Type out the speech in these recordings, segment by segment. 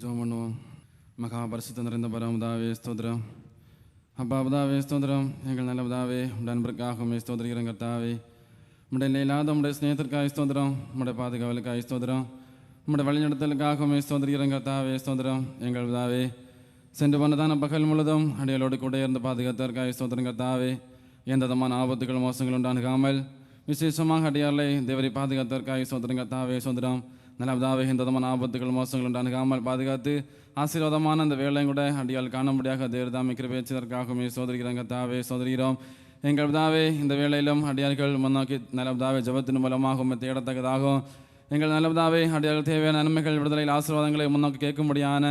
ஜோம் பண்ணுவோம். மகா பரிசுத்த நிறைந்த பரமதாவே ஸ்தோத்திரம். அப்பா பிதாவே ஸ்தோத்திரம். எங்கள் நல்ல பிதாவே உடைய அன்பிற்காக உண்மை ஸ்தோத்திரிக்கிறோம் கர்த்தாவே. உடைய இல்லாத உடைய ஸ்நேகத்திற்காக ஸ்தோத்திரம். உடைய பாதுகாவலுக்காக ஸ்தோத்திரம். உடைய வழிநடத்தலுக்காக உண்மை ஸ்தோத்திரிக்கிறோம் கர்த்தாவே ஸ்தோத்திரம். எங்கள் பிதாவே சென்று போனதான பகல் முழுதும் அடியலோடு கூட இருந்து பாதுகாத்தற்காக ஸ்தோத்திரம் கர்த்தாவே. எந்த விதமான ஆபத்துகள் மோசங்கள் உண்டாகாமல் விசேஷமாக அடியார்களை தேவரை பாதுகாத்தற்காக ஸ்தோத்திரம் கர்த்தாவே ஸ்தோத்திரம். நல்லதாவே இந்த விதமான ஆபத்துகள் மோசங்கள் உண்டாகாமல் பாதுகாத்து ஆசீர்வாதமான அந்த வேலையும் கூட அடியால் காணும்படியாக தேர்தாமை கிருபேச்சதற்காகவே சோதரிக்கிறாங்க தாவே சோதரிகிறோம். எங்கள் பிதாவே இந்த வேளையிலும் அடியார்கள் முன்னோக்கி நல்லதாவே ஜபத்தின் மூலமாக உம்மை தேடத்தக்கதாகும் எங்கள் நல்லதாவே அடியார்கள் தேவையான நன்மைகள் விடுதலையில் ஆசீர்வாதங்களை முன்னோக்கி கேட்கும்படியான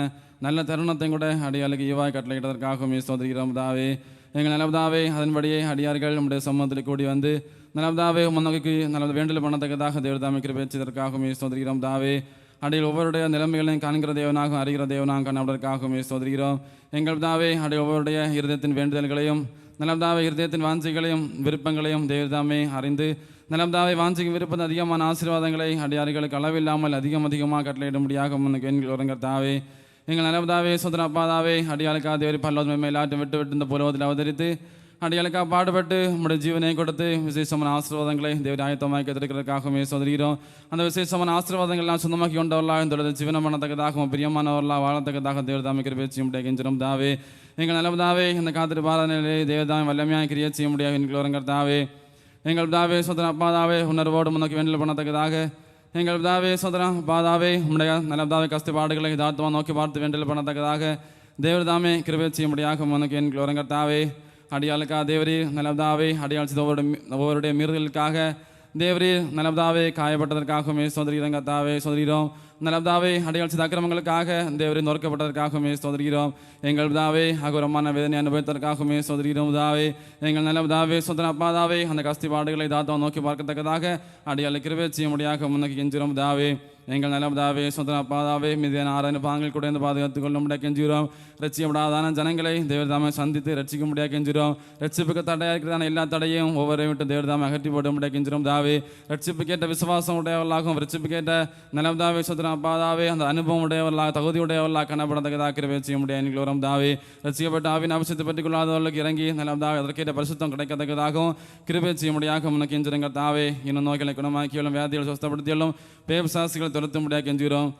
நல்ல தருணத்தை கூட அடியாளுக்கு ஈவாய் கட்டளையிட்டதற்காகவும் சோதரிகிறோம் தாவே எங்கள் நல்லதாவே அதன்படியே அடியார்கள் நம்முடைய சமூகத்தில் கூடி வந்து நல்லதாவே முன்னோக்கி நல்ல வேண்டல் பண்ணத்தக்கதாக தேவதாமை கிருபேச்சதற்காகவும் சோதரிகிறோம் தாவே அடையில் ஒவ்வொருடைய நிலைமைகளையும் காண்கிற தேவனாகவும் அறிகிற தேவனாக கண்ணவதற்காகவும் சோதரிகிறோம் எங்கள் தாவே அடியில் ஒவ்வொருடைய இருதயத்தின் வேண்டுதல்களையும் நலம்தாவை இருதயத்தின் வாஞ்சிகளையும் விருப்பங்களையும் தேவதாமே அறிந்து நலம்தாவை வாஞ்சிக்கு விருப்பம் அதிகமான ஆசீர்வாதங்களை அடியார்களுக்கு அளவில்லாமல் அதிகம் அதிகமாக கட்டளையிடும்படியாக முன்னுக்கு எண்கள் உறங்கர் தாவே எங்கள் நலம்தாவே சுந்தர அப்பாதாவே அடியாளுக்காக தேவரி பல்லோது மேலாட்டம் விட்டு விட்டு இந்த புலவத்தில் அவதரித்து அடிகளுக்காக பாடுபட்டு நம்முடைய ஜீவனை கொடுத்து விசேஷமான ஆசீர்வாதங்களை தேவரி ஆயத்தமாக எடுக்கிறதுக்காகவே சோதரிகிறோம் அந்த விசேஷமான ஆசீர்வாதங்கள்லாம் சொந்தமாக்கி கொண்டவர்களாக இந்த ஜீவனம் பண்ணத்தக்கதாகவும் பிரியமானவர்களாக வாழத்தக்கதாக தேவர் தாமிக்கிற பேச்சு நம்முடைய கெஞ்சிரம் தாவே. எங்கள் நல்லதாவே இந்த காத்திரு பாதனையிலே வல்லமையாக கிரியை செய்ய முடியாது என்கிறோங்கிற தாவே. எங்கள் தாவே சோதன அப்பாதாவே உணர்வோடு முன்னோக்கி வேண்டல் பண்ணத்தக்கதாக. எங்கள் தாவே சோதன பாதாவே உம்முடைய நல்லதாவே கஷ்டப்பாடுகளை தாத்துவம் நோக்கி பார்த்து வேண்டல் பண்ணத்தக்கதாக. தேவதாமே கிருபை செய்ய முடியாக முன்னோக்கி என்கிறோங்கிற தாவே. அடியாளுக்காக தேவரி நல்லதாவே அடியாள் செய்தவருடைய ஒவ்வொரு ஒவ்வொருடைய மீறுதலுக்காக தேவரி நலப்தாவே காயப்பட்டதற்காகவுமே சோதரிகிறோம் கத்தாவே சோதரிகிறோம் நலப்தாவே அடையாள் செய்த அக்கிரமங்களுக்காக தேவரி நொறுக்கப்பட்டதற்காகவுமே சோதரிகிறோம் எங்கள் தாவே அகுரமான வேதனை அனுபவித்ததற்காகவுமே சோதரிகிறோம் தாவே எங்கள் நலப்தாவே சொந்தன அப்பாதாவே அந்த கஸ்திபாடுகளை தாத்தம் நோக்கி பார்க்கத்தக்கதாக அடியாள் கிருவே செய்ய முடியாக முன்னோக்கி கெஞ்சிரோம் தாவே எங்கள் நலப்தாவே சொந்தன அப்பாதாவே மீதியான ஆறாயிரம் பாங்கள் கூட இருந்து பாதுகாத்துக் கொள்ள முடியாது கெஞ்சுகிறோம். ரட்சிக்கப்படாதான ஜனங்களை தேவர்தாமை சந்தித்து ரட்சிக்க முடியாது கெஞ்சுகிறோம். ரட்சிப்புக்கு தடையாக இருக்கிறதான எல்லா தடையும் ஒவ்வொரு விட்டு தேவதாமை அகற்றி போட முடியாது கெஞ்சுகிறோம் தாவே ரட்சிப்பு கேட்ட விசுவாசம் உடையவர்களாகவும் ரட்சிப்பு கேட்ட நலம்தாவே சொந்தனப்பாதாவே அந்த அனுபவம் உடையவர்களாக தகுதி உடையவர்களாக காணப்படத்தக்கதாக கிருபை செய்ய முடியாது எங்கள் வரும் தாவே ரசிக்கப்பட்ட ஆவின் அவசியத்தை பற்றி கொள்ளாதவர்களுக்கு இறங்கி நலம்தாவே அதற்கேற்ற பரிசுத்தம் கிடைக்கத்தக்கதாகவும் கிருபை செய்ய முடியாக உனக்கு எஞ்சிருங்க தாவே இன்னும் நோய்களை குணமாக்கியும் வியாதிகளை சுத்தப்படுத்தியும் பேசாசிகளை துரத்த முடியாது கெஞ்சுகிறோம்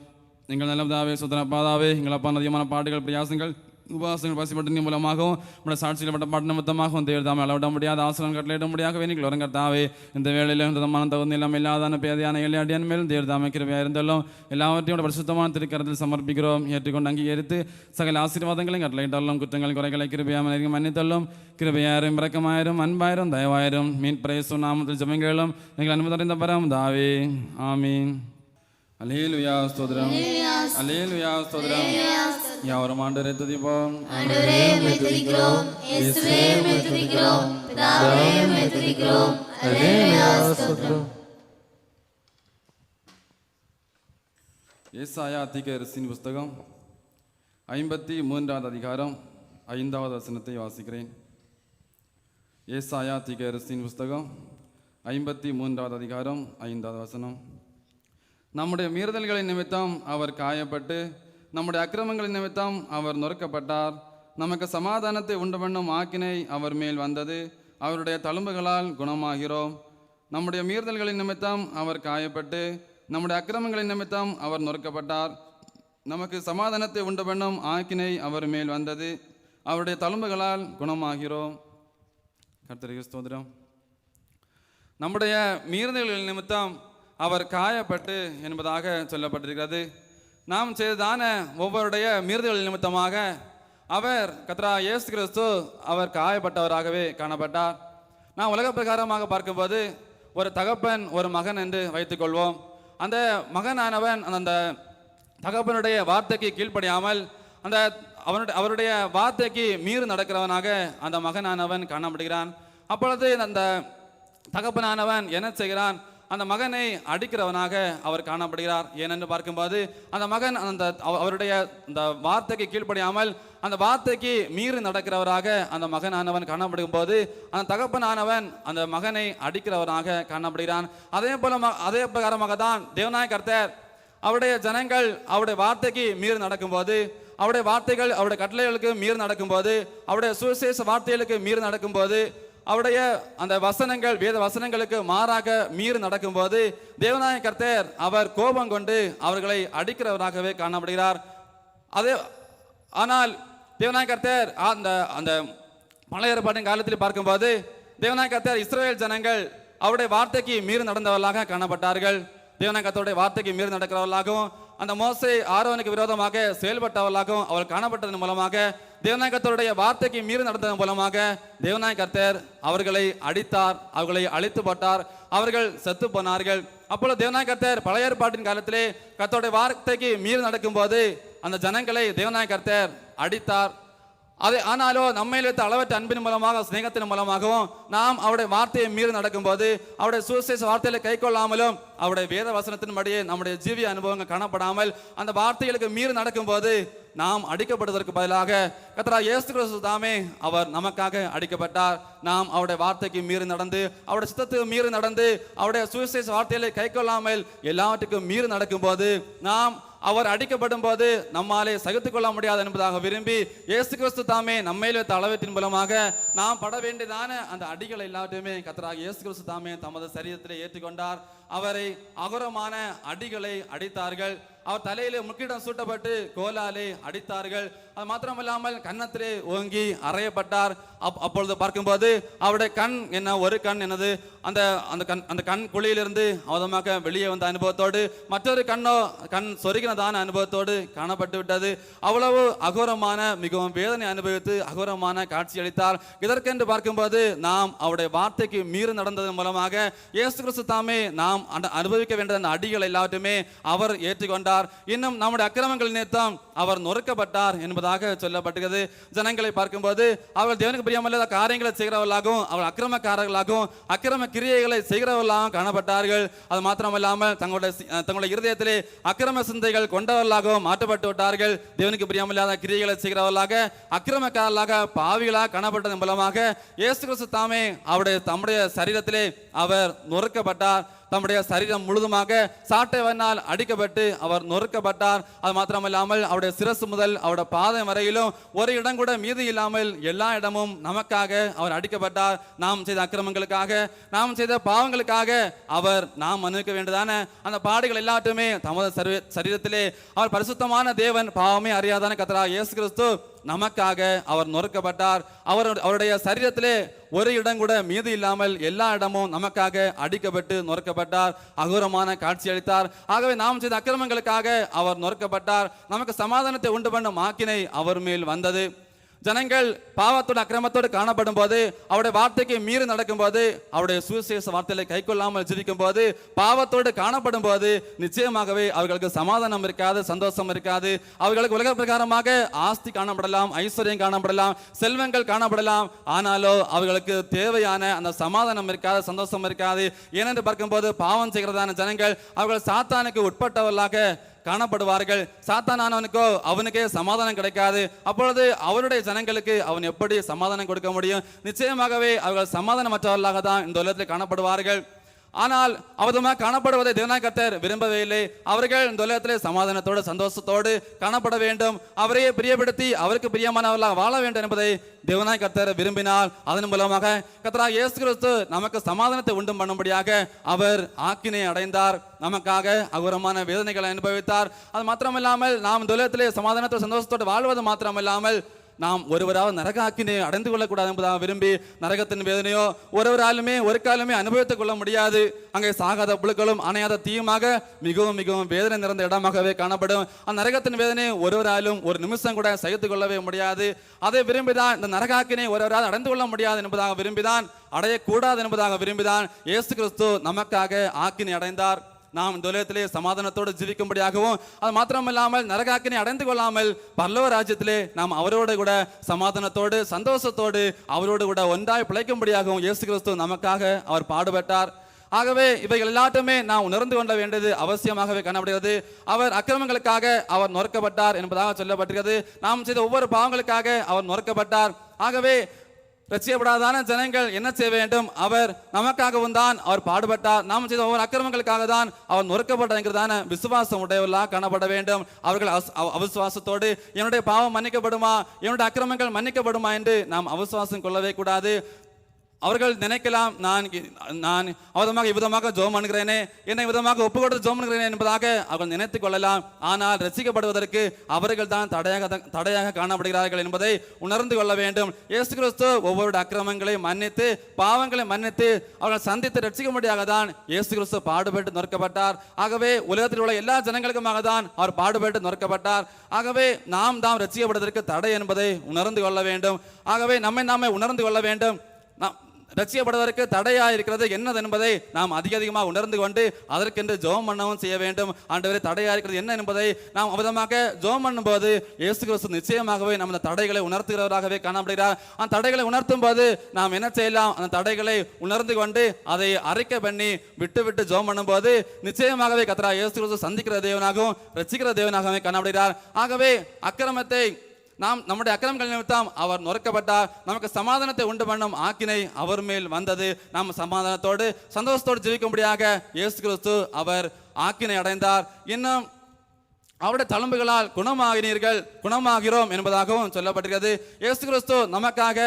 எங்கள் நல்லதாவே சுத்தன பாதாவே எங்கள் அப்பா அதிகமான பாட்டுகள் பிரயாசங்கள் உபாசங்கள் பசிப்பட்டின் மூலமாகவும் நம்முடைய சாட்சியில் பட்ட பாட்டு நிமித்தமாகவும் தேவர் தாமே அளவிட முடியாத ஆசிரியர் கட்டளையிட முடியாக நீங்கள் வரங்கர்த்தாவே இந்த வேளையில் இந்த மன தகுந்த இல்லாமல் இல்லாதான பேதையான ஏழை அடியான் மேலும் தேவர் தாமே கிருபையாக இருந்தாலும் எல்லாவற்றையும் பரிசுத்தமான திருக்கரத்தில் சமர்ப்பிக்கிறோம் ஏற்றுக்கொண்டு அங்கீகரித்து சகல ஆசீர்வாதங்களையும் கட்டளையிட்டாலும் குற்றங்கள் குறைகளை கிருபையாக மன்னித்தள்ளும் கிருபையாயிரும் இறக்கமாயிரும் அன்பாயிரும் தயவாயிரும் மீன் பிரயசு நாமத்தில் ஜமங்களும் எங்கள் அனுமதி அறிந்த பரம் தாவே ஆமீன் அலேலுயா ஸ்தோத்திரம் அலேலுயா ஸ்தோத்திரம் யாவரும் ஆண்டரை துதிப்போம் ஆண்டவரே உம்மை துதிக்கிறோம் இயேசுவே உம்மை துதிக்கிறோம் பிதாவே உம்மை துதிக்கிறோம் அல்லேலூயா ஸ்தோத்திரம் ஏசாயா தீக்கரசின் புஸ்தகம் ஐம்பத்தி மூன்றாவது அதிகாரம் ஐந்தாவது வசனத்தை வாசிக்கிறேன் ஏசாயா தீக்கரசின் புஸ்தகம் ஐம்பத்தி மூன்றாவது அதிகாரம் ஐந்தாவது வசனம் நம்முடைய மீறுதல்களின் நிமித்தம் அவர் காயப்பட்டு நம்முடைய அக்கிரமங்களின் நிமித்தம் அவர் நொறுக்கப்பட்டார். நமக்கு சமாதானத்தை உண்டு பண்ணும் ஆக்கினை அவர் மேல் வந்தது. அவருடைய தழும்புகளால் குணமாகிறோம். நம்முடைய மீறுதல்களின் நிமித்தம் அவர் காயப்பட்டு நம்முடைய அக்கிரமங்களின் நிமித்தம் அவர் நொறுக்கப்பட்டார். நமக்கு சமாதானத்தை உண்டு பண்ணும் ஆக்கினை அவர் மேல் வந்தது. அவருடைய தழும்புகளால் குணமாகிறோம். கர்த்தரி ஸ்தோத்திரம். நம்முடைய மீறுதல்களின் நிமித்தம் அவர் காயப்பட்டு என்பதாக சொல்லப்பட்டிருக்கிறது. நாம் செய்ததான ஒவ்வொருடைய மீறுதல்கள் நிமித்தமாக அவர் கத்ரா இயேசு கிறிஸ்து அவர் காயப்பட்டவராகவே காணப்பட்டார். நாம் உலக பிரகாரமாக பார்க்கும்போது ஒரு தகப்பன் ஒரு மகன் என்று வைத்துக்கொள்வோம். அந்த மகனானவன் அந்த தகப்பனுடைய வார்த்தைக்கு கீழ்ப்படியாமல் அந்த அவனுடைய அவருடைய வார்த்தைக்கு மீறி நடக்கிறவனாக அந்த மகனானவன் காணப்படுகிறான். அப்பொழுது அந்த தகப்பனானவன் என்ன செய்கிறான்? அந்த மகனை அடிக்கிறவனாக அவர் காணப்படுகிறார். ஏனென்று பார்க்கும்போது அந்த மகன் அந்த அவருடைய அந்த வார்த்தைக்கு கீழ்ப்படியாமல் அந்த வார்த்தைக்கு மீறி நடக்கிறவராக அந்த மகனானவன் காணப்படும் போது அந்த தகப்பனானவன் அந்த மகனை அடிக்கிறவனாக காணப்படுகிறான். அதே போல ம- அதே பிரகாரமாக தான் தேவநாய கர்த்தர் அவருடைய ஜனங்கள் அவருடைய வார்த்தைக்கு மீறி நடக்கும்போது அவருடைய வார்த்தைகள் அவருடைய கட்டளைகளுக்கு மீறி நடக்கும்போது அவருடைய சுவிசேஷ வார்த்தைகளுக்கு மீறி நடக்கும்போது அவருடைய அந்த வசனங்கள் வேத வசனங்களுக்கு மாறாக மீறி நடக்கும்போது தேவநாய கர்த்தர் அவர் கோபம் கொண்டு அவர்களை அடிக்கிறவராகவே காணப்படுகிறார். அதே ஆனால் தேவநாய கர்த்தர் அந்த அந்த பழைய ஏற்பாட்டின் காலத்தில் பார்க்கும்போது தேவநாய கர்த்தர் இஸ்ரேல் ஜனங்கள் அவருடைய வார்த்தைக்கு மீறி நடந்தவர்களாக காணப்பட்டார்கள். தேவநாய கர்த்தருடைய வார்த்தைக்கு மீறி நடக்கிறவர்களாகவும் அந்த மோசை ஆரோனுக்கு விரோதமாக செயல்பட்டவர்களாகவும் அவர் காணப்பட்டதன் மூலமாக தேவநாய கர்த்தருடைய வார்த்தைக்கு மீறி நடந்ததன் மூலமாக தேவநாய கர்த்தர் அவர்களை அடித்தார் அவர்களை அழைத்து போட்டார் அவர்கள் செத்து போனார்கள். அப்பொழுது தேவநாய கர்த்தர் பழைய ஏற்பாட்டின் காலத்திலே கர்த்தருடைய வார்த்தைக்கு மீறி நடக்கும்போது அந்த ஜனங்களை தேவநாய கர்த்தர் அடித்தார். அது ஆனாலோ நம்மையில் வைத்த அளவற்ற அன்பின் மூலமாக சிநேகத்தின் மூலமாகவும் நாம் அவருடைய வார்த்தையை மீறி நடக்கும்போது அவருடைய சுவிசேஷ வார்த்தையில கை கொள்ளாமலும் அவருடைய வேத வசனத்தின்படியே நம்முடைய ஜீவிய அனுபவங்கள் காணப்படாமல் அந்த வார்த்தைகளுக்கு மீறி நடக்கும்போது நாம் அடிக்கப்படுவதற்கு பதிலாக கத்தரா இயேசு கிறிஸ்து தாமே அவர் நமக்காக அடிக்கப்பட்டார். நாம் அவருடைய வார்த்தைக்கு மீறி நடந்து அவருடைய சித்தத்துக்கு மீறி நடந்து அவருடைய சுவிசேஷ வார்த்தைகளை கை கொள்ளாமல் எல்லாவற்றுக்கும் மீறி நடக்கும்போது நாம் அவர் அடிக்கப்படும் போது நம்மாலே சகித்துக்கொள்ள முடியாது என்பதாக விரும்பி இயேசு கிறிஸ்து தாமே நம்மையில் வைத்த அளவத்தின் மூலமாக நாம் பட வேண்டியதான அந்த அடிகளை எல்லாத்தையுமே கத்தராக இயேசு கிறிஸ்து தாமே தமது சரீரத்திலே ஏற்றுக்கொண்டார். அவரை அகரமான அடிகளை அடித்தார்கள். அவர் தலையிலே முக்கிடம் சூட்டப்பட்டு கோலாலே அடித்தார்கள். அது மாத்திரமில்லாமல் கன்னத்திலே ஓங்கி அறையப்பட்டார். அப் அப்பொழுது பார்க்கும்போது அவருடைய கண் என்ன? ஒரு கண் என்னது? அந்த அந்த கண் அந்த கண் குழியிலிருந்து அவதமாக வெளியே வந்த அனுபவத்தோடு மற்றொரு கண்ணோ கண் சொருகினதான அனுபவத்தோடு காணப்பட்டு விட்டது. அவ்வளவு அகோரமான மிகவும் வேதனை அனுபவித்து அகோரமான காட்சி அளித்தார். இதற்கென்று பார்க்கும்போது நாம் அவருடைய வார்த்தைக்கு மீறி நடந்ததன் மூலமாக இயேசு கிறிஸ்து தாமே நாம் அந்த அனுபவிக்க வேண்டிய அந்த அடிகள் எல்லாவற்றுமே அவர் ஏற்றுக்கொண்டார். இன்னும் நம்முடைய அக்கிரமங்கள் நிமித்தம் அவர் நொறுக்கப்பட்டார் என்பதாக சொல்லப்பட்டுகிறது. ஜனங்களை பார்க்கும்போது அவர்கள் தேவனுக்கு பிரியமல்லாத காரியங்களை செய்கிறவர்களாகவும் அவர் அக்கிரமக்காரர்களாகவும் அக்கிரம கிரியைகளை செய்கிறவர்களாக காணப்பட்டார்கள். அது மாத்திரமல்லாமல் தங்களுடைய தங்களுடைய இருதயத்திலே அக்கிரம சிந்தைகள் கொண்டவர்களாகவும் மாற்றப்பட்டு விட்டார்கள். தேவனுக்கு பிரியமில்லாத கிரியைகளை செய்கிறவர்களாக அக்கிரமக்காரர்களாக பாவிகளாக காணப்பட்டதன் மூலமாக இயேசு கிறிஸ்து தாமே அவருடைய தம்முடைய சரீரத்திலே அவர் நொறுக்கப்பட்டார். தம்முடைய சரீரம் முழுதுமாக சாட்டைவனால் அடிக்கப்பட்டு அவர் நொறுக்கப்பட்டார். அது மாத்திரமல்லாமல் அவருடைய சிரசு முதல் அவருடைய பாதம் வரையிலும் ஒரு இடம் கூட மீதி இல்லாமல் எல்லா இடமும் நமக்காக அவர் அடிக்கப்பட்டார். நாம் செய்த அக்கிரமங்களுக்காக நாம் செய்த பாவங்களுக்காக அவர் நாம் அனுபவிக்க வேண்டியதான அந்த பாடுகள் எல்லாத்தையுமே தமது சரீ- சரீரத்திலே அவர் பரிசுத்தமான தேவன் பாவமே அறியாதான கத்தரா இயேசு கிறிஸ்து நமக்காக அவர் நொறுக்கப்பட்டார். அவர் அவருடைய சரீரத்திலே ஒரு இடம் கூட மீதி இல்லாமல் எல்லா இடமும் நமக்காக அடிக்கப்பட்டு நொறுக்கப்பட்டார். அகோரமான காட்சி அளித்தார். ஆகவே நாம் செய்த அக்கிரமங்களுக்காக அவர் நொறுக்கப்பட்டார். நமக்கு சமாதானத்தை உண்டு பண்ணும் ஆக்கினை அவர் மேல் வந்தது. ஜனங்கள் பாவத்தோட அக்கிரமத்தோடு காணப்படும் போது அவருடைய வார்த்தைக்கு மீறி நடக்கும்போது அவருடைய சுவிசேஷ வார்த்தைகளை கைக்கொள்ளாமல் ஜீவிக்கும் போது பாவத்தோடு காணப்படும் போது நிச்சயமாகவே அவர்களுக்கு சமாதானம் இருக்காது சந்தோஷம் இருக்காது. அவர்களுக்கு உலக பிரகாரமாக ஆஸ்தி காணப்படலாம் ஐஸ்வர்யம் காணப்படலாம் செல்வங்கள் காணப்படலாம். ஆனாலோ அவர்களுக்கு தேவையான அந்த சமாதானம் இருக்காது சந்தோஷம் இருக்காது. ஏனென்று பார்க்கும்போது பாவம் செய்கிறதான ஜனங்கள் அவர்கள் சாத்தானுக்கு உட்பட்டவர்களாக காணப்படுவார்கள். சாத்தானானவனுக்கோ அவனுக்கே சமாதானம் கிடைக்காது. அப்பொழுது அவருடைய ஜனங்களுக்கு அவன் எப்படி சமாதானம் கொடுக்க முடியும்? நிச்சயமாகவே அவர்கள் சமாதானமற்றவர்களாக தான் இந்த உலகத்தில் காணப்படுவார்கள். ஆனால் அவதமாக காணப்படுவதை தேவனாய் கர்த்தர் விரும்பவே இல்லை அவர்கள் இந்த உலகத்திலே சமாதானத்தோடு சந்தோஷத்தோடு காணப்பட வேண்டும். அவரையே பிரியப்படுத்தி அவருக்கு பிரியமானவர்களாக வாழ வேண்டும் என்பதை தேவனாய் கர்த்தர் விரும்பினால் அதன் மூலமாக கத்ரா இயேசு கிறிஸ்து நமக்கு சமாதானத்தை உண்டு பண்ணும்படியாக அவர் ஆக்கினை அடைந்தார். நமக்காக அகுரமான வேதனைகளை அனுபவித்தார். அது மாத்திரமில்லாமல் நாம் இந்த உலகத்திலே சமாதானத்தோடு சந்தோஷத்தோடு வாழ்வது மாத்திரமில்லாமல் நாம் ஒருவராவது நரகாக்கினை அடைந்து கொள்ளக்கூடாது என்பதாக விரும்பி நரகத்தின் வேதனையோ ஒருவராலுமே ஒரு காலமே அனுபவித்துக் கொள்ள முடியாது. அங்கே சாகாத புழுக்களும் அணையாத தீயுமாக மிகவும் மிகவும் வேதனை நிறைந்த இடமாகவே காணப்படும். அந்த நரகத்தின் வேதனையை ஒருவராலும் ஒரு நிமிஷம் கூட சகித்துக் கொள்ளவே முடியாது. அதை விரும்பிதான் இந்த நரகாக்கினை ஒருவரால் அடைந்து கொள்ள முடியாது என்பதாக விரும்பிதான் அடையக்கூடாது என்பதாக விரும்பிதான் இயேசு கிறிஸ்து நமக்காக ஆக்கினை அடைந்தார். நாம் இந்த உலகத்திலே சமாதானத்தோடு ஜீவிக்கும்படியாகவும் அது மாத்திரமில்லாமல் நரகாக்கினை அடைந்து கொள்ளாமல் பல்லவ ராஜ்யத்திலே நாம் அவரோடு கூட சமாதானத்தோடு சந்தோஷத்தோடு அவரோடு கூட ஒன்றாய் பிழைக்கும்படியாகவும் இயேசு கிறிஸ்து நமக்காக அவர் பாடுபட்டார். ஆகவே இவைகள் எல்லாட்டுமே நாம் உணர்ந்து கொள்ள வேண்டியது அவசியமாகவே காணப்படுகிறது. அவர் அக்கிரமங்களுக்காக அவர் நொறுக்கப்பட்டார் என்பதாக சொல்லப்பட்டிருக்கிறது. நாம் செய்த ஒவ்வொரு பாவங்களுக்காக அவர் நொறுக்கப்பட்டார். ஆகவே ரட்சிக்கப்படாதான ஜனங்கள் என்ன செய்ய வேண்டும்? அவர் நமக்காகவும் தான் அவர் பாடுபட்டார். நாம் செய்த ஒவ்வொரு அக்கிரமங்களுக்காக தான் அவர் நொறுக்கப்பட்டாங்கிறதான விசுவாசம் உடையவர்களாக காணப்பட வேண்டும். அவர்கள் அஸ்- அவிசுவாசத்தோடு என்னுடைய பாவம் மன்னிக்கப்படுமா? என்னுடைய அக்கிரமங்கள் மன்னிக்கப்படுமா? என்று நாம் அவிசுவாசம் கொள்ளவே கூடாது. அவர்கள் நினைக்கலாம் நான் நான் அவதமாக விதமாக ஜோம் அணுகிறேனே என்னை விதமாக ஒப்பு கொடுத்து ஜோம் அணுகிறேனே என்பதாக அவர்கள் நினைத்துக் கொள்ளலாம். ஆனால் ரசிக்கப்படுவதற்கு அவர்கள் தான் தடையாக தடையாக காணப்படுகிறார்கள் என்பதை உணர்ந்து கொள்ள வேண்டும். இயேசு கிறிஸ்து ஒவ்வொரு அக்கிரமங்களை மன்னித்து பாவங்களை மன்னித்து அவர்கள் சந்தித்து ரட்சிக்கும்படியாக தான் இயேசு கிறிஸ்து பாடுபட்டு நொறுக்கப்பட்டார். ஆகவே உலகத்தில் உள்ள எல்லா ஜனங்களுக்குமாக தான் அவர் பாடுபட்டு நொறுக்கப்பட்டார். ஆகவே நாம் தாம் ரசிக்கப்படுவதற்கு தடை என்பதை உணர்ந்து கொள்ள வேண்டும். ஆகவே நம்மை நாமே உணர்ந்து கொள்ள வேண்டும். நாம் ரட்சிக்கப்படுவதற்கு தடையா இருக்கிறது என்னது என்பதை நாம் அதிக அதிகமாக உணர்ந்து கொண்டு அதற்கென்று ஜோம் பண்ணவும் செய்ய வேண்டும். ஆண்டவரே தடையா இருக்கிறது என்ன என்பதை நாம் விதமாக ஜோம் பண்ணும்போது இயேசு கிறிஸ்து நிச்சயமாகவே நம்ம தடைகளை உணர்த்துகிறவராகவே காணப்படுகிறார். அந்த தடைகளை உணர்த்தும் போது நாம் என்ன செய்யலாம்? அந்த தடைகளை உணர்ந்து கொண்டு அதை அறிக்கை பண்ணி விட்டு விட்டு ஜோம் பண்ணும்போது நிச்சயமாகவே கத்தரா இயேசு கிறிஸ்து சந்திக்கிற தேவனாகவும் ரட்சிக்கிற தேவனாகவே காணப்படுகிறார். ஆகவே அக்கிரமத்தை நாம் நம்முடைய அக்கிரமங்கள் நிமித்தம் அவர் நொறுக்கப்பட்டார். நமக்கு சமாதானத்தை உண்டு பண்ணும் ஆக்கினை அவர் மேல் வந்தது. நாம் சமாதானத்தோடு சந்தோஷத்தோடு ஜீவிக்கும்படியாக இயேசு கிறிஸ்து அவர் ஆக்கினை அடைந்தார். இன்னும் அவருடைய தழும்புகளால் குணமாகினீர்கள் குணமாகிறோம் என்பதாகவும் சொல்லப்பட்டிருக்கிறது. இயேசு கிறிஸ்து நமக்காக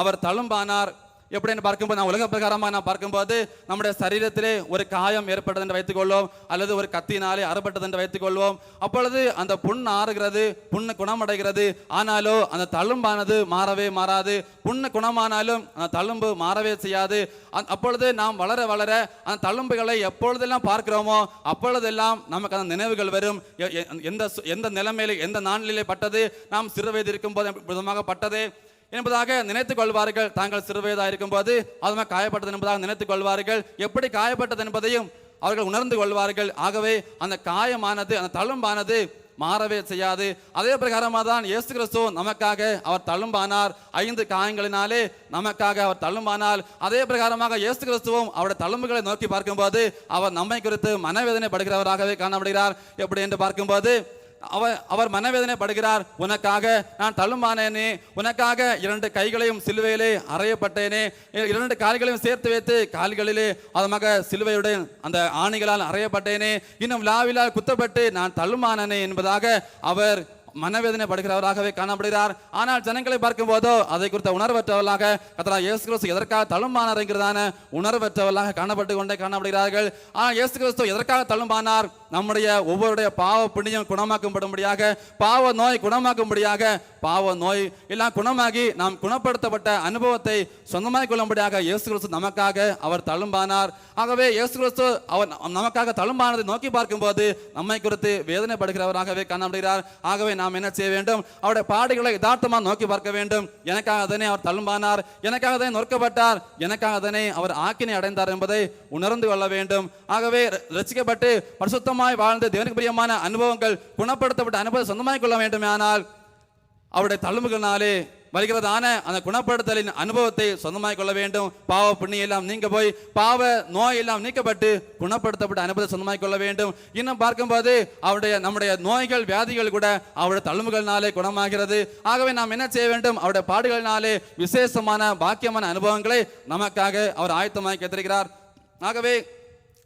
அவர் தழும்பானார். எப்படின்னு பார்க்கும்போது நான் உலக பிரகாரமாக நான் பார்க்கும்போது நம்முடைய சரீரத்திலே ஒரு காயம் ஏற்பட்டது என்று வைத்துக்கொள்வோம் அல்லது ஒரு கத்தினாலே அறுபட்டது என்று வைத்துக்கொள்வோம். அப்பொழுது அந்த புண் ஆறுகிறது புண்ணு குணமடைகிறது. ஆனாலோ அந்த தழும்பானது மாறவே மாறாது. புண்ணு குணமானாலும் அந்த தழும்பு மாறவே செய்யாது. அப்பொழுது நாம் வளர வளர அந்த தழும்புகளை எப்பொழுதெல்லாம் பார்க்கிறோமோ அப்பொழுதெல்லாம் நமக்கு அந்த நினைவுகள் வரும். எந்த எந்த நிலைமையில எந்த நாளிலே பட்டது நாம் சிறு வயது இருக்கும்போது விதமாக பட்டது? என்பதாக நினைத்துக் கொள்வார்கள். தாங்கள் சிறுவயதாக இருக்கும்போது அதுமாக காயப்பட்டது என்பதாக நினைத்துக் கொள்வார்கள். எப்படி காயப்பட்டது என்பதையும் அவர்கள் உணர்ந்து கொள்வார்கள். ஆகவே அந்த காயமானது அந்த தழும்பானது மாறவே செய்யாது. அதே பிரகாரமாக தான் இயேசு கிறிஸ்து நமக்காக அவர் தழும்பானார். ஐந்து காயங்களினாலே நமக்காக அவர் தழும்பானால் அதே பிரகாரமாக இயேசு கிறிஸ்துவும் அவருடைய தழும்புகளை நோக்கி பார்க்கும்போது அவர் நம்மை குறித்து மனவேதனைப்படுகிறவராகவே காணப்படுகிறார். எப்படி என்று பார்க்கும்போது அவர் அவர் மனவேதனை படுகிறார் உனக்காக நான் தள்ளுமானேனே உனக்காக இரண்டு கைகளையும் சிலுவையிலே அறையப்பட்டேனே இரண்டு கால்களையும் சேர்த்து வைத்து கால்களிலே அதமாக சிலுவையுடன் அந்த ஆணிகளால் அறையப்பட்டேனே இன்னும் லாவிலால் குத்தப்பட்டு நான் தள்ளுமானனே என்பதாக அவர் மனவேதனை படுகிறவராகவே காணப்படுகிறார். ஆனால் ஜனங்களை பார்க்கும் போதோ அதை குறித்த உணர்வற்றவர்களாக கத்தரா இயேசு கிறிஸ்து எதற்காக தழும்பானார்ங்கிறதான உணர்வற்றவர்களாக காணப்பட்டு கொண்டே காணப்படுகிறார்கள். ஆனால் இயேசு கிறிஸ்து எதற்காக தழும்பானார்? நம்முடைய ஒவ்வொருடைய பாவ புண்ணியம் குணமாக்கும்படும்படியாக பாவ நோய் குணமாக்கும்படியாக பாவ நோய் எல்லாம் குணமாகி நாம் குணப்படுத்தப்பட்ட அனுபவத்தை சொந்தமாய் கொள்ளும்படியாக இயேசு கிறிஸ்து நமக்காக அவர் தழும்பானார். ஆகவே இயேசு கிறிஸ்து அவர் நமக்காக தழும்பானதை நோக்கி பார்க்கும்போது நம்மை குறித்து வேதனைப்படுகிறவராகவே காணப்படுகிறார். ஆகவே நாம் என்ன செய்ய வேண்டும்? அவருடைய பாடுகளை யதார்த்தமாக நோக்கி பார்க்க வேண்டும். எனக்காக அதனை அவர் தழும்பானார். எனக்காக அதனை நொறுக்கப்பட்டார். எனக்காக அதனை அவர் ஆக்கினை அடைந்தார் என்பதை உணர்ந்து கொள்ள வேண்டும். ஆகவே ர- பரிசுத்தமாய் வாழ்ந்து தேவனுக்கு பிரியமான அனுபவங்கள் குணப்படுத்தப்பட்ட அனுபவம் சொந்தமாய் கொள்ள வேண்டுமானால் அவருடைய தழும்புகளினாலே வருகிறதான அந்த குணப்படுத்தலின் அனுபவத்தை சொந்தமாய் கொள்ள வேண்டும். பாவ புண்ணியம் எல்லாம் நீங்க போய் பாவ நோய் எல்லாம் நீக்கப்பட்டு குணப்படுத்தப்பட்ட அனுபவத்தை சொந்தமாய் கொள்ள வேண்டும். இன்னும் பார்க்கும்போது அவருடைய நம்முடைய நோய்கள் வியாதிகள் கூட அவருடைய தழும்புகள்னாலே குணமாகிறது. ஆகவே நாம் என்ன செய்ய வேண்டும்? அவருடைய பாடுகளினாலே விசேஷமான பாக்கியமான அனுபவங்களை நமக்காக அவர் ஆயத்தமாக்கி வைத்திருக்கிறார் ஆகவே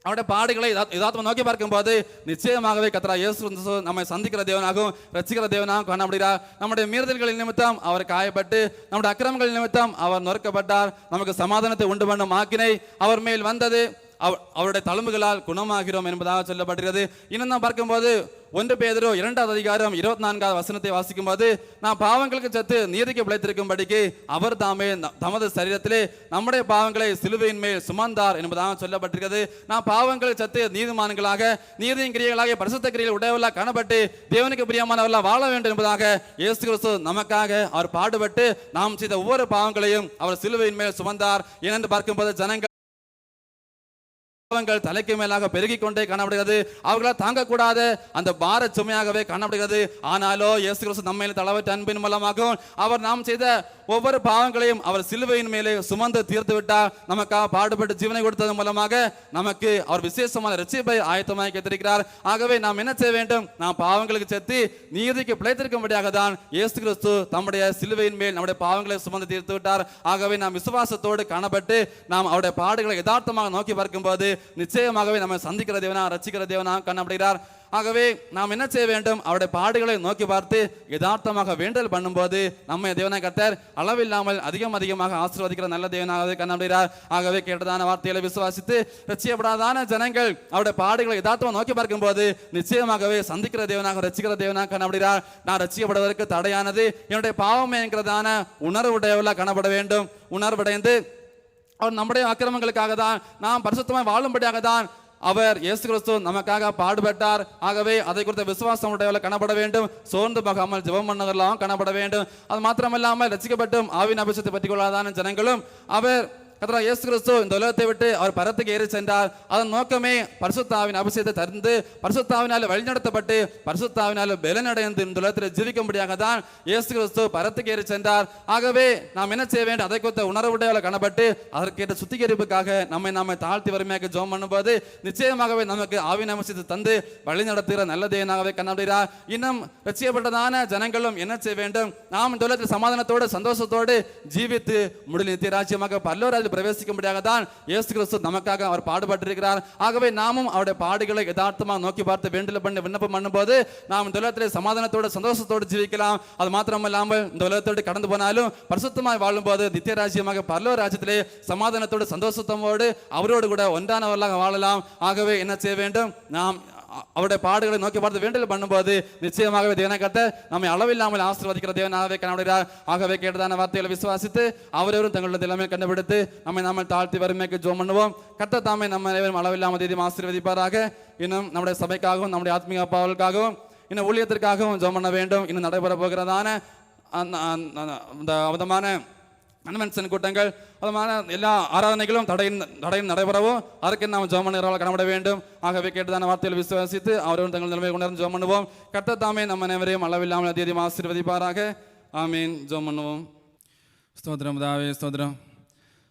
அவருடைய பாடுகளை யதார்த்தமாக நோக்கி பார்க்கும்போது நிச்சயமாகவே கத்தரா இயேசு நம்மை சந்திக்கிற தேவனாகவும் ரசிக்கிற தேவனாகவும் காணப்படுகிறார் நம்முடைய மீறுதல்களின் நிமித்தம் அவர் காயப்பட்டு நம்முடைய அக்கிரமங்கள் நிமித்தம் அவர் நொறுக்கப்பட்டார். நமக்கு சமாதானத்தை உண்டு பண்ணும் ஆக்கினை அவர் மேல் வந்தது. அவருடைய தழும்புகளால் குணமாகிறோம் என்பதாக சொல்லப்படுகிறது. இன்னும் நாம் பார்க்கும்போது ஒன்று பேதரோ இரண்டாவது அதிகாரம் இருபத்தி நான்காவது வசனத்தை வாசிக்கும் போது நாம் பாவங்களுக்கு சத்து நீதிக்கு பிழைத்திருக்கும்படிக்கு அவர் தாமே தமது சரீரத்திலே நம்முடைய பாவங்களை சிலுவையின் மேல் சுமந்தார் என்பதாக சொல்லப்பட்டிருக்கிறது. நாம் பாவங்கள் சத்து நீதிமான்களாக நீதியின் கிரியைகளாக பரிசுத்த கிரியில் உடையவர்களாக காணப்பட்டு தேவனுக்கு பிரியமானவர்களாக வாழ வேண்டும் என்பதாக இயேசு கிறிஸ்து நமக்காக அவர் பாடுபட்டு நாம் செய்த ஒவ்வொரு பாவங்களையும் அவர் சிலுவையின் மேல் சுமந்தார். ஏனென்று பார்க்கும்போது ஜனங்கள் பாவங்கள் தலைக்கு மேலாக பெருகிக் கொண்டே காணப்படுகிறது. அவர்களால் தாங்கக்கூடாத அந்த பார சுமையாகவே காணப்படுகிறது. ஆனாலோ இயேசு கிறிஸ்து நம்ம மேல் தளவற்ற அன்பின் மூலமாகவும் அவர் நாம் செய்த ஒவ்வொரு பாவங்களையும் அவர் சிலுவையின் மேலே சுமந்து தீர்த்து விட்டார். நமக்காக பாடுபட்டு ஜீவனை கொடுத்தது மூலமாக நமக்கு அவர் விசேஷமான ரட்சிப்பை ஆயத்தமாக வைத்திருக்கிறார் ஆகவே நாம் என்ன செய்ய வேண்டும்? நாம் பாவங்களுக்கு செத்து நீதிக்கு பிழைத்திருக்கும்படியாக தான் இயேசு கிறிஸ்து தம்முடைய சிலுவையின் மேல் நம்முடைய பாவங்களை சுமந்து தீர்த்து விட்டார். ஆகவே நாம் விசுவாசத்தோடு காணப்பட்டு நாம் அவருடைய பாடுகளை யதார்த்தமாக நோக்கி பார்க்கும்போது நிச்சயமாகவே நம்ம சந்திக்கிற தேவனா ரசிக்கிற தேவனா காணப்படுகிறார். ஆகவே நாம் என்ன செய்ய வேண்டும்? அவருடைய பாடுகளை நோக்கி பார்த்து யதார்த்தமாக வேண்டல் பண்ணும்போது நம்ம தேவனை கர்த்தர் அளவில்லாமல் அதிகம் அதிகமாக ஆசீர்வதிக்கிற நல்ல தேவனாக காணப்படுகிறார். ஆகவே கேட்டதான வார்த்தைகளை விசுவாசித்து ரசிக்கப்படாதான ஜனங்கள் அவருடைய பாடுகளை யதார்த்தமாக நோக்கி பார்க்கும்போது நிச்சயமாகவே சந்திக்கிற தேவனாக ரசிக்கிற தேவனாக காணப்படுகிறார். நான் ரசிக்கப்படுவதற்கு தடையானது என்னுடைய பாவம் என்கிறதான உணர்வுடையவர்களாக காணப்பட வேண்டும். உணர்வடைந்து அவர் நம்முடைய அக்கிரமங்களுக்காக தான் நாம் பரிசுத்தமாய் வாழும்படியாக தான் அவர் இயேசு கிறிஸ்து நமக்காக பாடுபட்டார். ஆகவே அதை குறித்த விசுவாசம் உடையவர்கள் காணப்பட வேண்டும். சோர்ந்து போகாமல் ஜெபம் பண்ணவர்களாகவும் காணப்பட வேண்டும். அது மாத்திரமல்லாமல் ரசிக்கப்பட்டும் ஆவின் அபிஷத்தை பற்றி கொள்ளாதான ஜனங்களும் அவர் கர்த்தராகிய இயேசு கிறிஸ்து இந்த உலகத்தை விட்டு அவர் பரத்துக்கு ஏறி சென்றார். அதன் நோக்கமே பரிசுத்தாவின் அபிஷேகத்தை தருந்து பரிசுத்தாவினால் வழிநடத்தப்பட்டு பரிசுத்தாவினால் பலனடைந்து இந்த உலகத்தில் ஜீவிக்கும்படியாக தான் இயேசு கிறிஸ்து பரத்துக்கு ஏறி சென்றார். ஆகவே நாம் என்ன செய்ய வேண்டும்? அதை குறித்த உணர்வுடையவளை காணப்பட்டு அதற்கேற்ற சுத்திகரிப்புக்காக நம்மை நாம தாழ்த்தி வறுமையாக ஜோம் பண்ணும்போது நிச்சயமாகவே நமக்கு ஆவின் அபிஷேகத்தை தந்து வழிநடத்துகிற நல்ல தேவனாகவே காணப்படுகிறார் இன்னும் ரட்சியப்பட்டதான ஜனங்களும் என்ன செய்ய வேண்டும்? நாம் இந்த உலகத்தில் சமாதானத்தோடு சந்தோஷத்தோடு ஜீவித்து முடிவு நித்திய ராஜ்யமாக பல்லோராஜ் பல்லவராஜ் பிரவேசிக்கும்படியாக தான் இயேசு கிறிஸ்து நமக்காக அவர் பாடுபட்டிருக்கிறார். ஆகவே நாமும் அவருடைய பாடுகளை யதார்த்தமாக நோக்கி பார்த்து வேண்டல் பண்ணி விண்ணப்பம் பண்ணும்போது நாம் இந்த உலகத்திலே சமாதானத்தோடு சந்தோஷத்தோடு ஜீவிக்கலாம். அது மாத்திரமல்லாமல் இந்த உலகத்தோடு கடந்து போனாலும் பரிசுத்தமாய் வாழும்போது நித்திய ராஜ்யமாக பல்லவ ராஜ்யத்திலே சமாதானத்தோடு சந்தோஷத்தோடு அவரோடு கூட ஒன்றானவர்களாக வாழலாம். ஆகவே என்ன செய்ய வேண்டும்? நாம் அவருடைய பாடுகளை நோக்கி பார்த்து வேண்டல் பண்ணும்போது நிச்சயமாகவே தேவனை கத்த நம்மை அளவில்லாமல் ஆசீர்வதிக்கிற தேவனாகவே காணப்படுகிறார் ஆகவே கேட்டதான வார்த்தைகளை விசுவாசித்து அவரவரும் தங்களுடைய திறமை கண்டுபிடித்து நம்மை நாம தாழ்த்தி வறுமைக்கு ஜோம் பண்ணுவோம். கத்த தாமே நம்ம அனைவரும் அளவில்லாமல் தேதியும் ஆசீர்வதிப்பாராக. இன்னும் நம்முடைய சபைக்காகவும் நம்முடைய ஆத்மீக பாவலுக்காகவும் இன்னும் ஊழியத்திற்காகவும் ஜோம் பண்ண வேண்டும். இன்னும் நடைபெற போகிறதான அந்த- அந்த- அந்த விதமான கன்வென்ஷன் கூட்டங்கள் அதுமான எல்லா ஆராதனைகளும் தடையின் தடையின் நடைபெறவும் அதற்கு நாம் ஜோம் பண்ணுகிறவர்கள் காணப்பட வேண்டும். ஆகவே கேட்டதான வார்த்தையில் விசுவாசித்து அவரவரும் தங்கள் நிலைமை கொண்டு ஜோம் பண்ணுவோம் கர்த்தர் தாமே நம்ம அனைவரையும் அளவில்லாமல் அதிகம் ஆசீர்வதிப்பாராக. ஆமீன். ஜோம் பண்ணுவோம் ஸ்தோத்திரம் தாவே ஸ்தோத்திரம்.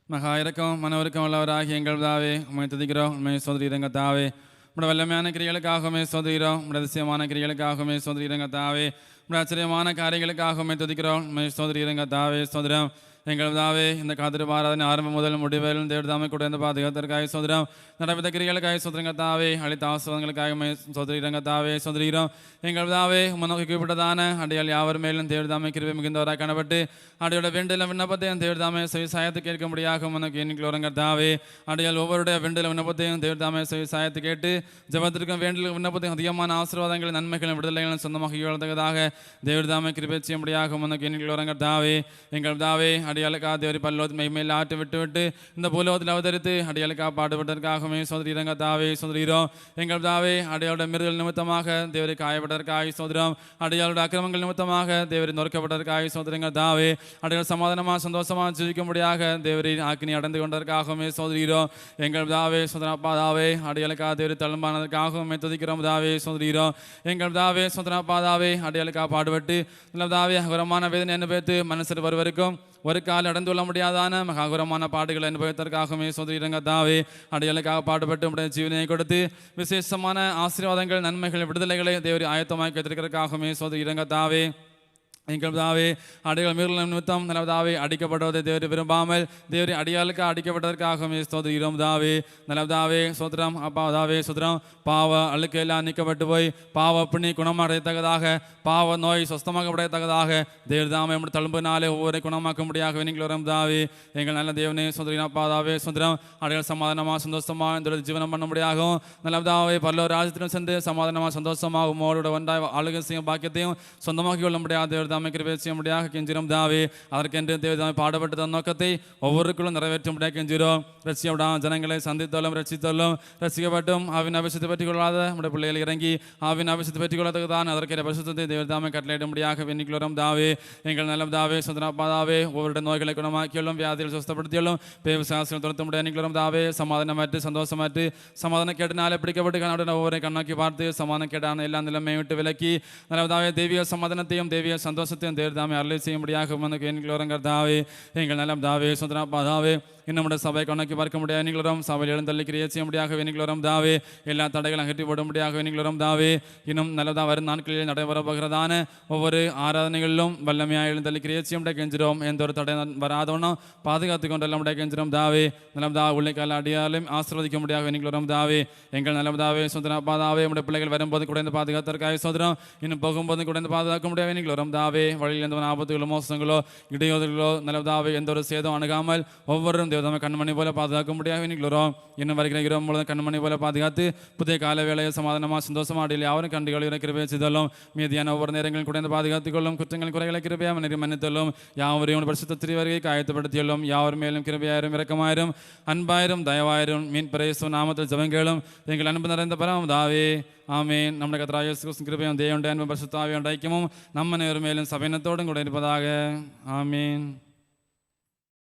மகா இறக்கம் மனவருக்கம் உள்ளவராகி எங்கள் தாவே உண்மை துதிக்கிறோம். உண்மை சோதரி சோதரிரங்க தாவே உடைய வல்லமையான கிரிகளுக்காகவுமே சோதரிகிறோம் உடைய அதிசயமான கிரிகளுக்காகவுமே சோதரி சோதரிரங்க தாவே உடைய ஆச்சரியமான காரியங்களுக்காகவுமே துதிக்கிறோம். உண்மை சோதரி சோதரிரங்க தாவே சோதரம் எங்கள் தாவே இந்த காத்திரு ஆராதனை ஆரம்பம் முதல் முடிவேலும் தேவதாமை கூட இந்த பாதுகாத்திற்காக சோதரம் நடப்பித்த கிரிகளுக்காக சோதரங்க தாவே அளித்த ஆசிரவங்களுக்காக சோதரிரங்க தாவே சோதரிகிறோம் எங்கள் தாவே உமனோக்கி கூப்பிட்டதான யாவர் மேலும் தேவதாமை கிருபை மிகுந்தவராக காணப்பட்டு அடியோட வேண்டில விண்ணப்பத்தையும் தேவதாமை செவிசாயத்து கேட்க முடியாக உனக்கு எண்ணிக்கை தாவே. அடியால் ஒவ்வொருடைய வேண்டில விண்ணப்பத்தையும் தேவதாமை செவிசாயத்து கேட்டு ஜபத்திற்கும் வேண்டில விண்ணப்பத்தையும் அதிகமான ஆசீர்வாதங்கள் நன்மைகளும் விடுதலைகளும் சொந்தமாக இழந்ததாக தேவதாமை கிருபை செய்யும்படியாக உனக்கு எண்ணிக்கை உரங்க தாவே. எங்கள் தாவே அடியாளுக்கா தேவரி பல்லோத் மெய்மையில் ஆட்டு விட்டு விட்டு இந்த பூலோகத்தில் அவதரித்து அடியாளுக்கா பாடுபட்டதற்காகவே சோதரிரங்க தாவே சோதரிகிறோம் எங்கள் தாவே அடையாளோட மிருதல் நிமித்தமாக தேவரை காயப்பட்டதற்காக சோதரம் அடையாளோட அக்கிரமங்கள் நிமித்தமாக தேவரை நொறுக்கப்பட்டதற்காக சோதரங்க தாவே. அடையாள சமாதானமாக சந்தோஷமாக ஜீவிக்கும்படியாக தேவரை ஆக்கினி அடைந்து கொண்டதற்காகவே சோதரிகிறோம் எங்கள் தாவே சோதரப்பா தாவே அடியாளுக்கா தேவரை தள்ளும்பானதற்காகவும் துதிக்கிறோம் தாவே சோதரீரோ எங்கள் தாவே சோதரப்பா தாவே அடியாளுக்கா பாடுபட்டு நல்ல தாவே அகரமான வேதனை அனுபவித்து மனசில் வருவருக்கும் ஒரு கால் அடைந்து கொள்ள முடியாதான மகாகுரமான பாடுகளை அனுபவித்தற்காகவே சோதரிரங்க தாவே பாடுபட்டு உடைய ஜீவனை கொடுத்து விசேஷமான ஆசீர்வாதங்கள் நன்மைகள் விடுதலைகளை தேவரி ஆயத்தமாக்கி வைத்திருக்கிறதுக்காகவே சோதரிரங்க தாவே எங்கள் பிதாவே அடிகள் மீறல் நிமித்தம் நல்லதாவே அடிக்கப்பட்டதை தேவரி விரும்பாமல் தேவரி அடியாளுக்கு அடிக்கப்பட்டதற்காகவே ஸ்தோத்திரம் தாவே நல்லதாவே சோத்திரம் அப்பாவதாவே தாவே பாவ அழுக்கு எல்லாம் நீக்கப்பட்டு போய் பாவ பிணி குணமடையத்தக்கதாக பாவ நோய் சொஸ்தமாக்கப்படத்தக்கதாக தேவர் தாமே நம்முடைய தழும்பினாலே ஒவ்வொரு குணமாக்க முடியாக நீங்கள் வரும் தாவே எங்கள் நல்ல தேவனே சுந்தரின் அப்பாதாவே சுந்தரம் அடிகள் சமாதானமாக சந்தோஷமாக இந்த ஜீவனம் பண்ண முடியாகவும் நல்லதாவே பல்லவர் ராஜ்யத்திலும் சென்று சமாதானமாக சந்தோஷமாக உமோட ஒன்றாய் ஆளுகை செய்யும் பாக்கியத்தையும் சொந்தமாக்கி கொள்ள முடியாத தேவர் தேவதாமை கிருபை செய்யும்படியாக கெஞ்சிரும் தாவே அதற்கென்று தேவதாமை பாடுபட்டு தன்னோக்கத்தை ஒவ்வொருக்குள்ளும் நிறைவேற்றும்படியாக கெஞ்சிரும் ரசிக்கப்படா ஜனங்களை சந்தித்தாலும் ரசித்தாலும் ரசிக்கப்பட்டும். ஆவின் அபிஷத்தை பற்றி கொள்ளாத நம்முடைய பிள்ளைகள் இறங்கி ஆவின் அபிஷத்தை பற்றி கொள்ளத்தக்க தான் அதற்கேற்ற பரிசுத்தத்தை தேவதாமை கட்டளையிடும்படியாக வெண்ணிக்குளரும் தாவே எங்கள் நல்ல தாவே சுந்தரப்பாதாவே ஒவ்வொருடைய நோய்களை குணமாக்கியுள்ளும் வியாதிகள் சுஸ்தப்படுத்தியுள்ளும் பேவிசாசிகள் துரத்த முடியாது எண்ணிக்குளரும் தாவே சமாதானமாற்று சந்தோஷமாற்று சமாதான கேட்டினாலே பிடிக்கப்பட்டு கண்ணாடி ஒவ்வொரு கண்ணாக்கி பார்த்து சமாதான கேட்டான எல்லா நிலைமையை விட்டு விலக்கி நல்லதாவே தெய்வீக சமாதானத்தையும் தெய்வீக சந்தோஷத்தையும் தேவதாமே அருளை செய்யும்படியாக வந்து எண்ணிக்குளரும் கர்த்தாவே எங்கள் நல்ல தாவே சுந்தரப்பாதாவே இன்னும் நம்முடைய சபை கணக்கு பார்க்க முடியாது. நீங்களும் சபையில் எழுந்தள்ளி கிரியை செய்ய முடியாக நீங்களும் தாவே எல்லா தடைகளும் அகற்றி போட முடியாக நீங்களும் தாவே இன்னும் நல்லதா வரும் நாட்களில் நடைபெற போகிறதான ஒவ்வொரு ஆராதனைகளிலும் வல்லமையாக எழுந்தள்ளி கிரியை செய்ய முடியாது. கெஞ்சிரும் எந்த ஒரு தடை வராதவனும் பாதுகாத்து கொண்டு எல்லாம் முடியாது. கெஞ்சிரும் தாவே நலம் உள்ளிக்கால அடியாலும் ஆசிர்வதிக்க முடியாக நீங்களும் தாவே எங்கள் நலம் தாவே நம்முடைய பிள்ளைகள் வரும்போது கூட இந்த பாதுகாத்திற்காக சோதரம் இன்னும் போகும்போது கூட இந்த பாதுகாக்க முடியாது. நீங்களும் தாவே வழியில் எந்த ஒரு ஆபத்துகளோ மோசங்களோ இடையோதர்களோ நல்லதாவே எந்த ஒரு சேதம் அணுகாமல் ஒவ்வொருவரும் தேவதாம கண்மணி போல பாதுகாக்க முடியாது நீங்களும் இன்னும் வருகிற இரவு முழுவதும் கண்மணி போல பாதுகாத்து புதிய கால வேலையை சமாதானமாக சந்தோஷமா அடையில் யாரும் கண்டுகள் கிருபை செய்தாலும் மீதியான ஒவ்வொரு நேரங்களும் கூட பாதுகாத்துக் கொள்ளும் குற்றங்கள் குறைகளை கிருபையாக நிறை மன்னித்தலும் யாவரையும் பரிசுத்த திருவருகை காயத்துப்படுத்தியுள்ளும் யாவர் மேலும் கிருபையாயிரும் இரக்கமாயிரும் அன்பாயிரும் தயவாயிரும் மீன் பிரேசு நாமத்தில் ஜபங்களும் ആമേൻ നമ്മുടെ കത്രായോസ് കൃപയും ദൈവം പരിശുദ്ധാവിയുടെ ഐക്യവും നമ്മനേറുമേലും സഭനത്തോടും കൂടെ ഇരുപ്പതാകെ ആമേൻ